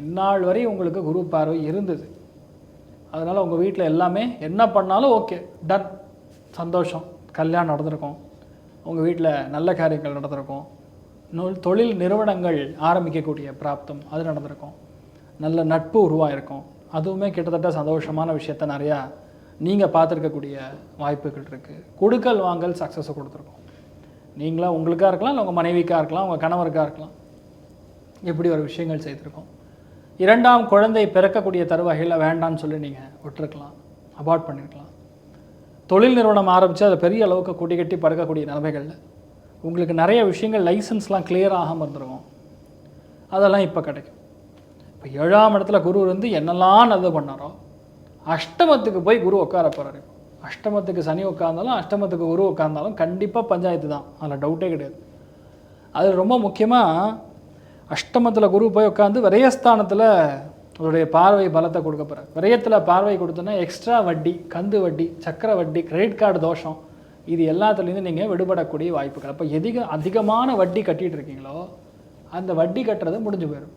இந்நாள் வரை உங்களுக்கு குரு பார்வை இருந்தது. அதனால் உங்கள் வீட்டில் எல்லாமே என்ன பண்ணாலும் ஓகே டன் சந்தோஷம். கல்யாணம் நடந்திருக்கும். உங்கள் வீட்டில் நல்ல காரியங்கள் நடந்திருக்கும். நூல் தொழில் நிறுவனங்கள் ஆரம்பிக்கக்கூடிய பிராப்தம் அது நடந்திருக்கும். நல்ல நட்பு உருவாயிருக்கும். அதுவுமே கிட்டத்தட்ட சந்தோஷமான விஷயத்த நிறையா நீங்கள் பார்த்துருக்கக்கூடிய வாய்ப்புகள் இருக்குது கொடுக்கல் வாங்கல் சக்ஸஸை கொடுத்துருக்கோம். நீங்களா உங்களுக்காக இருக்கலாம் இல்லை உங்கள் மனைவிக்காக இருக்கலாம் உங்கள் கணவருக்காக இருக்கலாம். இப்படி ஒரு விஷயங்கள் செய்திருக்கோம். இரண்டாம் குழந்தை பிறக்கக்கூடிய தருவாயில் வேண்டாம்னு சொல்லி நீங்கள் விட்டுருக்கலாம் அபார்ட் பண்ணியிருக்கலாம் தொழில் நிறுவனம் ஆரம்பித்து அதை பெரிய அளவுக்கு கொடி கட்டி பறக்கக்கூடிய நிலைமைகளில் உங்களுக்கு நிறைய விஷயங்கள் லைசன்ஸ்லாம் கிளியர் ஆகாமல் இருந்திருக்கும் அதெல்லாம் இப்போ கிடைக்கும். இப்போ ஏழாம் இடத்துல குரு இருந்து என்னெல்லாம் நல்லது பண்ணாரோ அஷ்டமத்துக்கு போய் குரு உட்கார போகிறாரு அஷ்டமத்துக்கு சனி உட்கார்ந்தாலும் அஷ்டமத்துக்கு குரு உட்கார்ந்தாலும் கண்டிப்பாக பஞ்சாயத்து தான். அதில் டவுட்டே கிடையாது. அது ரொம்ப முக்கியமாக அஷ்டமத்தில் குரு போய் உட்காந்து விரயஸ்தானத்தில் அவருடைய பார்வை பலத்தை கொடுக்க போகிறார் விரயத்தில் பார்வை கொடுத்தோன்னா எக்ஸ்ட்ரா வட்டி கந்து வட்டி சக்கர வட்டி கிரெடிட் கார்டு தோஷம் இது எல்லாத்துலேருந்து நீங்கள் விடுபடக்கூடிய வாய்ப்புகள். அப்போ எதிக அதிகமான வட்டி கட்டிகிட்டு இருக்கீங்களோ அந்த வட்டி கட்டுறது முடிஞ்சு போயிடும்